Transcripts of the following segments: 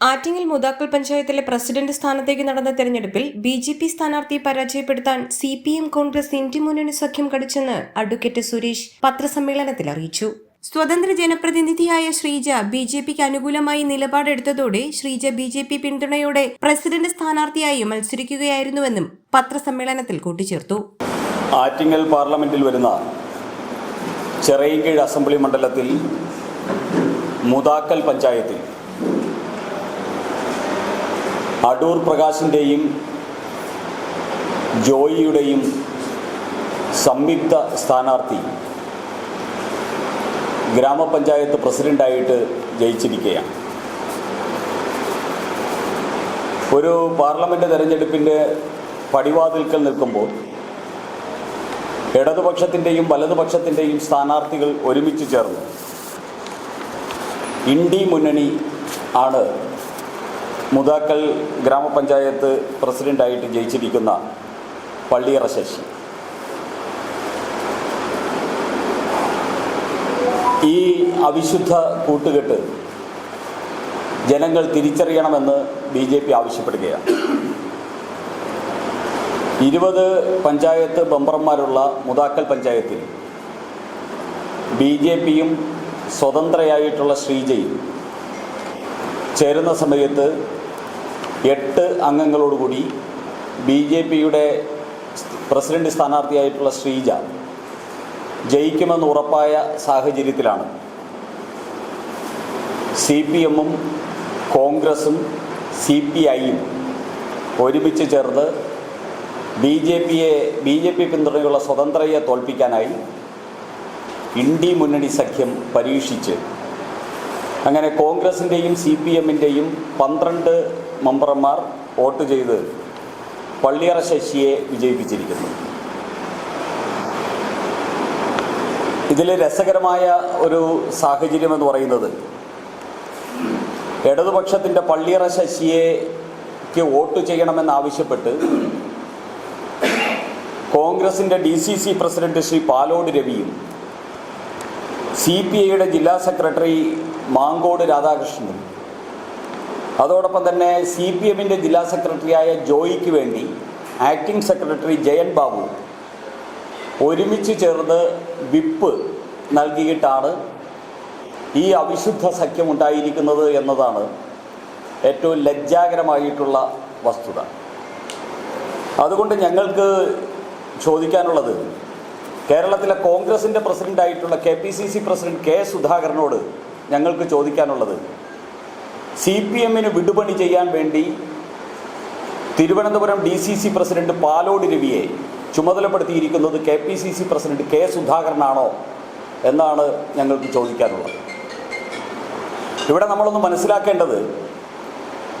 ആറ്റിങ്ങൽ മുതാക്കൽ പഞ്ചായത്തിലെ പ്രസിഡന്റ് സ്ഥാനത്തേക്ക് നടന്ന തെരഞ്ഞെടുപ്പിൽ ബി ജെ പി സ്ഥാനാർത്ഥിയെ പരാജയപ്പെടുത്താൻ C P M Congress India മുന്നണി സഖ്യം കടിച്ചെന്ന് അഡ്വക്കേറ്റ് സുരേഷ് പത്രസമ്മേളനത്തിൽ അറിയിച്ചു. സ്വതന്ത്ര ജനപ്രതിനിധിയായ ശ്രീജ ബി ജെ പിക്ക് അനുകൂലമായി നിലപാടെടുത്തതോടെ ശ്രീജ ബി ജെ പി പിന്തുണയോടെ പ്രസിഡന്റ് സ്ഥാനാർത്ഥിയായി മത്സരിക്കുകയായിരുന്നുവെന്നും പത്രസമ്മേളനത്തിൽ കൂട്ടിച്ചേർത്തു. ആറ്റിങ്ങൽ പാർലമെന്റിൽ വരുന്ന ചെറൈൻകീഴ് അസംബ്ലി മണ്ഡലത്തിൽ മുതാക്കൽ പഞ്ചായത്തിൽ അടൂർ പ്രകാശിന്റെയും ജോയിയുടെയും സംയുക്ത സ്ഥാനാർത്ഥി ഗ്രാമപഞ്ചായത്ത് പ്രസിഡന്റായിട്ട് ജയിച്ചിരിക്കുകയാണ്. ഒരു പാർലമെന്റ് തെരഞ്ഞെടുപ്പിന്റെ പടിവാതിൽക്കൽ നിൽക്കുമ്പോൾ ഇടതുപക്ഷത്തിന്റെയും വലതുപക്ഷത്തിന്റെയും സ്ഥാനാർത്ഥികൾ ഒരുമിച്ച് ചേർന്നു. ഇന്ത്യ മുന്നണി ആണ് മുതാക്കൽ ഗ്രാമപഞ്ചായത്ത് പ്രസിഡന്റായിട്ട് ജയിച്ചിരിക്കുന്ന പള്ളിയറ ശശി. ഈ അവിശുദ്ധ കൂട്ടുകെട്ട് ജനങ്ങൾ തിരിച്ചറിയണമെന്ന് ബി ജെ പി ആവശ്യപ്പെടുകയാണ്. ഇരുപത് പഞ്ചായത്ത് ബമ്പർമാരുള്ള മുതാക്കൽ പഞ്ചായത്തിൽ ബി ജെ പിയും സ്വതന്ത്രയായിട്ടുള്ള ശ്രീജയും ചേരുന്ന സമയത്ത് എട്ട് അംഗങ്ങളോടുകൂടി ബി ജെ പിയുടെ പ്രസിഡന്റ് സ്ഥാനാർത്ഥിയായിട്ടുള്ള ശ്രീജ ജയിക്കുമെന്ന് ഉറപ്പായ സാഹചര്യത്തിലാണ്. സി പി എമ്മും കോൺഗ്രസും സി പി ഐയും ഒരുമിച്ച് ചേർന്ന് ബി ജെ പിയെ ബി ജെ പി പിന്തുണയുള്ള സ്വതന്ത്രയെ തോൽപ്പിക്കാനായി ഇന്ത്യ മുന്നണി സഖ്യം പരീക്ഷിച്ച്. അങ്ങനെ കോൺഗ്രസിന്റെയും സി പി എമ്മിന്റെയും പന്ത്രണ്ട് മെമ്പർമാർ വോട്ട് ചെയ്ത് പള്ളിയറ ശശിയെ വിജയിപ്പിച്ചിരിക്കുന്നു. ഇതിൽ രസകരമായ ഒരു സാഹചര്യം എന്ന് പറയുന്നത് ഇടതുപക്ഷത്തിന്റെ പള്ളിയറ ശശിയേക്ക് വോട്ട് ചെയ്യണമെന്നാവശ്യപ്പെട്ട് കോൺഗ്രസിന്റെ D C C president Shri Palode രവിയും C P ഐയുടെ ജില്ലാ സെക്രട്ടറി മാങ്കോട് രാധാകൃഷ്ണനും അതോടൊപ്പം തന്നെ സി പി എമ്മിന്റെ ജില്ലാ സെക്രട്ടറിയായ ജോയിക്ക് വേണ്ടി ആക്ടിംഗ് സെക്രട്ടറി ജയൻ ബാബു ഒരുമിച്ച് ചേർന്ന് വിപ്പ് നൽകിയിട്ടാണ് ഈ അവിശുദ്ധ സഖ്യം ഉണ്ടായിരിക്കുന്നത് എന്നതാണ് ഏറ്റവും ലജ്ജാകരമായിട്ടുള്ള വസ്തുത. അതുകൊണ്ട് ഞങ്ങൾക്ക് ചോദിക്കാനുള്ളത് കേരളത്തിലെ കോൺഗ്രസിന്റെ പ്രസിഡന്റായിട്ടുള്ള K P C C president K സുധാകരനോട് ഞങ്ങൾക്ക് ചോദിക്കാനുള്ളത് സി പി എമ്മിന് വിടുപണി ചെയ്യാൻ വേണ്ടി Thiruvananthapuram D C C president Palode രവിയെ ചുമതലപ്പെടുത്തിയിരിക്കുന്നത് K P C C president K സുധാകരനാണോ എന്നാണ് ഞങ്ങൾക്ക് ചോദിക്കാനുള്ളത്. ഇവിടെ നമ്മളൊന്ന് മനസ്സിലാക്കേണ്ടത്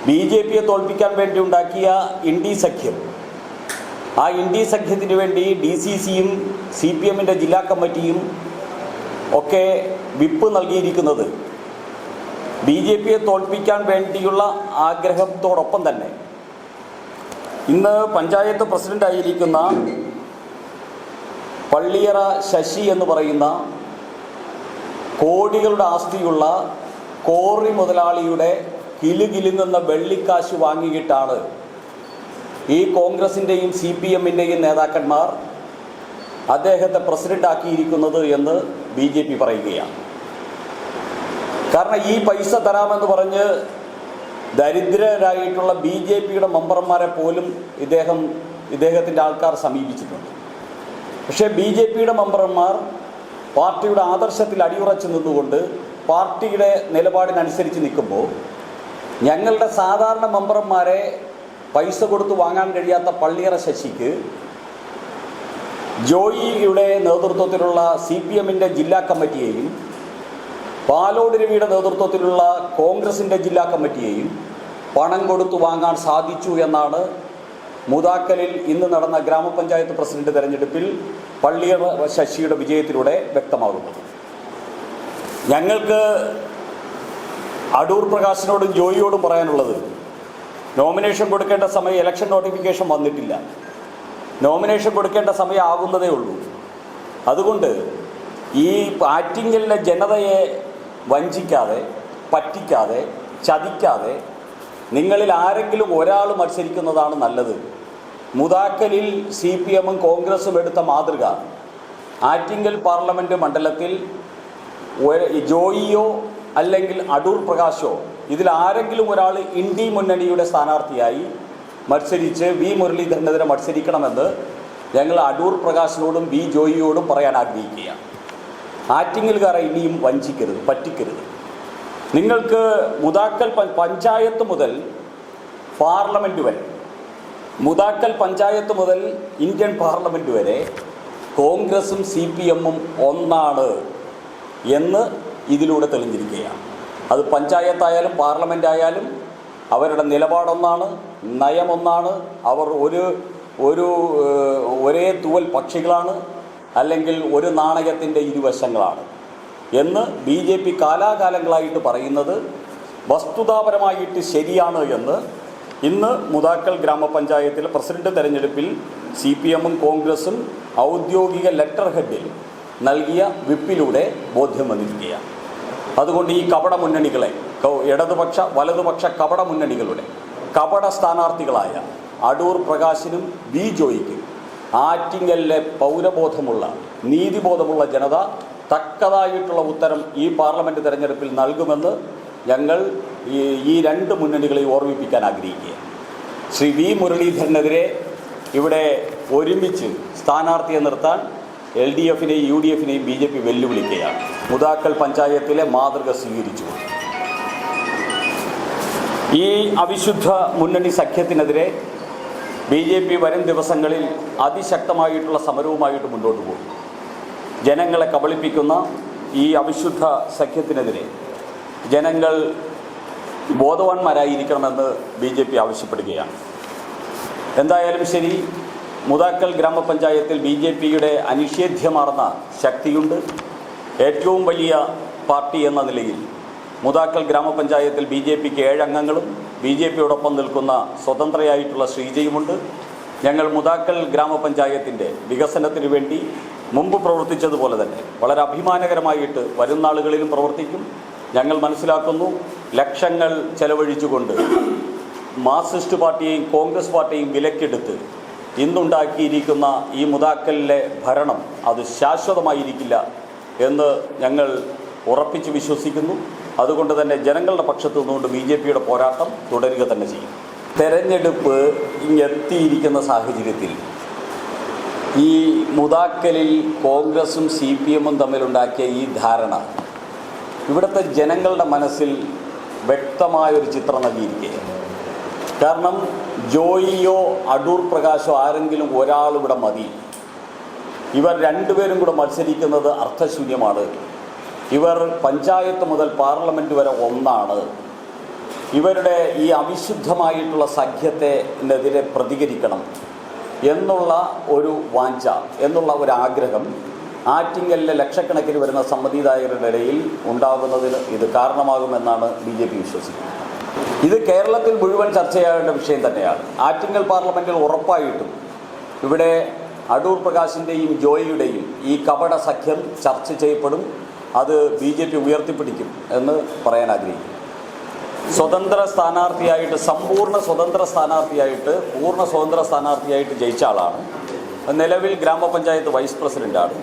ബി ജെ പിയെ തോൽപ്പിക്കാൻ വേണ്ടി ഉണ്ടാക്കിയ ഇൻഡി സഖ്യം. ആ ഇൻഡി സഖ്യത്തിന് വേണ്ടി ഡി സി സിയും സി പി എമ്മിന്റെ ജില്ലാ കമ്മിറ്റിയും ഒക്കെ വിപ്പ് നൽകിയിരിക്കുന്നത് ബി ജെ പിയെ തോൽപ്പിക്കാൻ വേണ്ടിയുള്ള ആഗ്രഹത്തോടൊപ്പം തന്നെ ഇന്ന് പഞ്ചായത്ത് പ്രസിഡന്റായിരിക്കുന്ന പള്ളിയറ ശശി എന്ന് പറയുന്ന കോടികളുടെ ആസ്തിയുള്ള കോറി മുതലാളിയുടെ കിലുകിലുങ്ങുന്ന വെള്ളിക്കാശ് വാങ്ങിയിട്ടാണ് ഈ കോൺഗ്രസിന്റെയും സി പി എമ്മിന്റെയും നേതാക്കന്മാർ അദ്ദേഹത്തെ പ്രസിഡന്റാക്കിയിരിക്കുന്നത് എന്ന് ബി ജെ പി പറയുകയാണ്. കാരണം ഈ പൈസ തരാമെന്ന് പറഞ്ഞ് ദരിദ്രരായിട്ടുള്ള ബി ജെ പിയുടെ മെമ്പർമാരെ പോലും ഇദ്ദേഹം ഇദ്ദേഹത്തിന്റെ ആൾക്കാർ സമീപിച്ചിട്ടുണ്ട്. പക്ഷേ ബി ജെ പിയുടെ മെമ്പർമാർ പാർട്ടിയുടെ ആദർശത്തിൽ അടിയുറച്ച് നിന്നുകൊണ്ട് പാർട്ടിയുടെ നിലപാടിനനുസരിച്ച് നിൽക്കുമ്പോൾ ഞങ്ങളുടെ സാധാരണ മെമ്പർമാരെ പൈസ കൊടുത്ത് വാങ്ങാൻ കഴിയാത്ത പള്ളിയറ ശശിക്ക് ജോയിയുടെ നേതൃത്വത്തിലുള്ള സി പി എമ്മിന്റെ ജില്ലാ കമ്മിറ്റിയെയും പാലോട് രവിയുടെ നേതൃത്വത്തിലുള്ള കോൺഗ്രസിന്റെ ജില്ലാ കമ്മിറ്റിയെയും പണം കൊടുത്തു വാങ്ങാൻ സാധിച്ചു എന്നാണ് മുതാക്കലിൽ ഇന്ന് നടന്ന ഗ്രാമപഞ്ചായത്ത് പ്രസിഡന്റ് തെരഞ്ഞെടുപ്പിൽ പള്ളിയർ ശശിയുടെ വിജയത്തിലൂടെ വ്യക്തമാകുന്നത്. ഞങ്ങൾക്ക് അടൂർ പ്രകാശിനോടും ജോയിയോടും പറയാനുള്ളത് നോമിനേഷൻ കൊടുക്കേണ്ട സമയം ഇലക്ഷൻ നോട്ടിഫിക്കേഷൻ വന്നിട്ടില്ല. നോമിനേഷൻ കൊടുക്കേണ്ട സമയം ആകുന്നതേ ഉള്ളൂ. അതുകൊണ്ട് ഈ ആറ്റിങ്ങലിലെ ജനതയെ വഞ്ചിക്കാതെ പറ്റിക്കാതെ ചതിക്കാതെ നിങ്ങളിൽ ആരെങ്കിലും ഒരാൾ മത്സരിക്കുന്നതാണ് നല്ലത്. മുതാക്കലിൽ സി പി എമ്മും കോൺഗ്രസും എടുത്ത മാതൃക. ആറ്റിങ്കൽ പാർലമെന്റ് മണ്ഡലത്തിൽ ജോയിയോ അല്ലെങ്കിൽ അടൂർ പ്രകാശോ ഇതിൽ ആരെങ്കിലും ഒരാൾ ഇന്ത്യ മുന്നണിയുടെ സ്ഥാനാർത്ഥിയായി മത്സരിച്ച് വി മുരളീധരനെതിരെ മത്സരിക്കണമെന്ന് ഞങ്ങൾ അടൂർ പ്രകാശിനോടും വി ജോയിയോടും പറയാൻ ആഗ്രഹിക്കുകയാണ്. ആറ്റിങ്ങൽക്കാരെ ഇനിയും വഞ്ചിക്കരുത് പറ്റിക്കരുത്. നിങ്ങൾക്ക് മുതാക്കൽ പഞ്ചായത്ത് മുതൽ പാർലമെന്റ് വരെ മുതാക്കൽ പഞ്ചായത്ത് മുതൽ ഇന്ത്യൻ പാർലമെന്റ് വരെ കോൺഗ്രസും സി പി എമ്മും ഒന്നാണ് എന്ന് ഇതിലൂടെ തെളിഞ്ഞിരിക്കുകയാണ്. അത് പഞ്ചായത്തായാലും പാർലമെന്റ് ആയാലും അവരുടെ നിലപാടൊന്നാണ് നയമൊന്നാണ് അവർ ഒരു ഒരു ഒരേ തൂവൽ പക്ഷികളാണ് അല്ലെങ്കിൽ ഒരു നാണയത്തിന്റെ ഇരുവശങ്ങളാണ് എന്ന് ബി ജെ പി കാലാകാലങ്ങളായിട്ട് പറയുന്നത് വസ്തുതാപരമായിട്ട് ശരിയാണ് എന്ന് ഇന്ന് മുതാക്കൽ ഗ്രാമപഞ്ചായത്തിൽ പ്രസിഡന്റ് തെരഞ്ഞെടുപ്പിൽ സി പി എമ്മും കോൺഗ്രസും ഔദ്യോഗിക ലെറ്റർ ഹെഡിൽ നൽകിയ വിപ്പിലൂടെ ബോധ്യം വന്നിരിക്കുകയാണ്. അതുകൊണ്ട് ഈ കപട മുന്നണികളെ ഇടതുപക്ഷ വലതുപക്ഷ കപട മുന്നണികളുടെ കപട സ്ഥാനാർത്ഥികളായ അടൂർ പ്രകാശിനും ബി ജോയിക്കും ആറ്റിങ്ങലിലെ പൗരബോധമുള്ള നീതിബോധമുള്ള ജനത തക്കതായിട്ടുള്ള ഉത്തരം ഈ പാർലമെന്റ് തെരഞ്ഞെടുപ്പിൽ നൽകുമെന്ന് ഞങ്ങൾ ഈ രണ്ട് മുന്നണികളെ ഓർമ്മിപ്പിക്കാൻ ആഗ്രഹിക്കുക ശ്രീ വി മുരളീധരനെതിരെ ഇവിടെ ഒരുമിച്ച് സ്ഥാനാർത്ഥിയെ നിർത്താൻ എൽ ഡി എഫിനെയും യു ഡി എഫിനെയും ബി ജെ പി വെല്ലുവിളിക്കുകയാണ്. മുതാക്കൽ പഞ്ചായത്തിലെ മാതൃക സ്വീകരിച്ചു. ഈ അവിശുദ്ധ മുന്നണി സഖ്യത്തിനെതിരെ ബി ജെ പി വരും ദിവസങ്ങളിൽ അതിശക്തമായിട്ടുള്ള സമരവുമായിട്ട് മുന്നോട്ട് പോകും. ജനങ്ങളെ കബളിപ്പിക്കുന്ന ഈ അവിശുദ്ധ സഖ്യത്തിനെതിരെ ജനങ്ങൾ ബോധവാന്മാരായിരിക്കണമെന്ന് ബി ജെ പി ആവശ്യപ്പെടുകയാണ്. എന്തായാലും ശരി മുതാക്കൽ ഗ്രാമപഞ്ചായത്തിൽ ബി ജെ പിയുടെ അനിഷേധ്യമാർന്ന ശക്തിയുണ്ട്. ഏറ്റവും വലിയ പാർട്ടി എന്ന നിലയിൽ മുതാക്കൽ ഗ്രാമപഞ്ചായത്തിൽ ബി ജെ പിക്ക് ഏഴംഗങ്ങളും ബി ജെ പിയോടൊപ്പം നിൽക്കുന്ന സ്വതന്ത്രയായിട്ടുള്ള ശ്രീജയുമുണ്ട്. ഞങ്ങൾ മുതാക്കൽ ഗ്രാമപഞ്ചായത്തിന്റെ വികസനത്തിനു വേണ്ടി മുമ്പ് പ്രവർത്തിച്ചതുപോലെ തന്നെ വളരെ അഭിമാനകരമായിട്ട് വരും നാളുകളിലും പ്രവർത്തിക്കും. ഞങ്ങൾ മനസ്സിലാക്കുന്നു ലക്ഷങ്ങൾ ചെലവഴിച്ചുകൊണ്ട് മാർക്സിസ്റ്റ് പാർട്ടിയെയും കോൺഗ്രസ് പാർട്ടിയെയും വിലക്കെടുത്ത് ഇന്നുണ്ടാക്കിയിരിക്കുന്ന ഈ മുതാക്കലിലെ ഭരണം അത് ശാശ്വതമായിരിക്കില്ല എന്ന് ഞങ്ങൾ ഉറപ്പിച്ച് വിശ്വസിക്കുന്നു. അതുകൊണ്ട് തന്നെ ജനങ്ങളുടെ പക്ഷത്ത് നിന്നുകൊണ്ട് ബി ജെ പിയുടെ പോരാട്ടം തുടരുക തന്നെ ചെയ്യും. തെരഞ്ഞെടുപ്പ് ഇങ്ങെത്തിയിരിക്കുന്ന സാഹചര്യത്തിൽ ഈ മുതാക്കലിൽ കോൺഗ്രസും സി പി എമ്മും തമ്മിലുണ്ടാക്കിയ ഈ ധാരണ ഇവിടുത്തെ ജനങ്ങളുടെ മനസ്സിൽ വ്യക്തമായൊരു ചിത്രം നൽകിയിരിക്കുകയാണ്. കാരണം ജോയിയോ അടൂർ പ്രകാശോ ആരെങ്കിലും ഒരാൾ ഇവിടെ മതി. ഇവർ രണ്ടുപേരും കൂടെ മത്സരിക്കുന്നത് അർത്ഥശൂന്യമാണ്. ഇവർ പഞ്ചായത്ത് മുതൽ പാർലമെന്റ് വരെ ഒന്നാണ്. ഇവരുടെ ഈ അവിശുദ്ധമായിട്ടുള്ള സഖ്യത്തെതിരെ പ്രതികരിക്കണം എന്നുള്ള ഒരു വാഞ്ച എന്നുള്ള ഒരു ആഗ്രഹം ആറ്റിങ്ങലിലെ ലക്ഷക്കണക്കിന് വരുന്ന സമ്മതിദായകരുടെ ഇടയിൽ ഉണ്ടാകുന്നതിന് ഇത് കാരണമാകുമെന്നാണ് ബി ജെ പി വിശ്വസിക്കുന്നത്. ഇത് കേരളത്തിൽ മുഴുവൻ ചർച്ചയാകേണ്ട വിഷയം തന്നെയാണ്. ആറ്റിങ്ങൽ പാർലമെന്റിൽ ഉറപ്പായിട്ടും ഇവിടെ അടൂർ പ്രകാശിന്റെയും ജോയിയുടെയും ഈ കപട സഖ്യം ചർച്ച ചെയ്യപ്പെടും. അത് ബി ജെ പി ഉയർത്തിപ്പിടിക്കും എന്ന് പറയാൻ ആഗ്രഹിക്കുന്നു. സ്വതന്ത്ര സ്ഥാനാർത്ഥിയായിട്ട് സമ്പൂർണ സ്വതന്ത്ര സ്ഥാനാർത്ഥിയായിട്ട് പൂർണ സ്വതന്ത്ര സ്ഥാനാർത്ഥിയായിട്ട് ജയിച്ച ആളാണ്. നിലവിൽ ഗ്രാമപഞ്ചായത്ത് വൈസ് പ്രസിഡന്റാണ്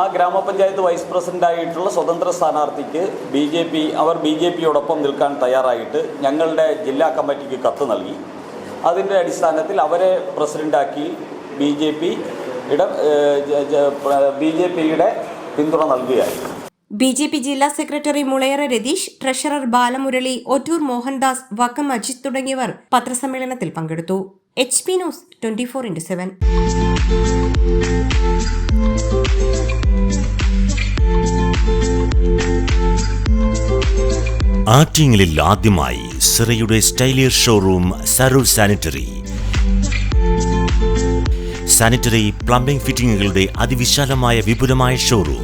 ആ ഗ്രാമപഞ്ചായത്ത് വൈസ് പ്രസിഡന്റായിട്ടുള്ള സ്വതന്ത്ര സ്ഥാനാർത്ഥിക്ക് ബി ജെ പി അവർ ബി ജെ പിയോടൊപ്പം നിൽക്കാൻ തയ്യാറായിട്ട് ഞങ്ങളുടെ ജില്ലാ കമ്മിറ്റിക്ക് കത്ത് നൽകി. അതിന്റെ അടിസ്ഥാനത്തിൽ അവരെ പ്രസിഡന്റാക്കി ബി ജെ പിയുടെ ബി ജെ പിയുടെ പിന്തുണ നൽകുകയായിരുന്നു. ബി ജെ പി ജില്ലാ സെക്രട്ടറി മുളയറ രതീഷ് ട്രഷറർ ബാലമുരളി ഒറ്റൂർ മോഹൻദാസ് വക്കം അജിത് തുടങ്ങിയവർ പത്രസമ്മേളനത്തിൽ പങ്കെടുത്തു. H P news twenty four into seven. ആറ്റിങ്ങലിൽ ആദ്യമായി സിറയുടെ സ്റ്റൈലിയർ ഷോറൂം സരൂർ സാനിറ്ററി. സാനിറ്ററി പ്ലംബിംഗ് ഫിറ്റിംഗുകളുടെ അതിവിശാലമായ വിപുലമായ showroom.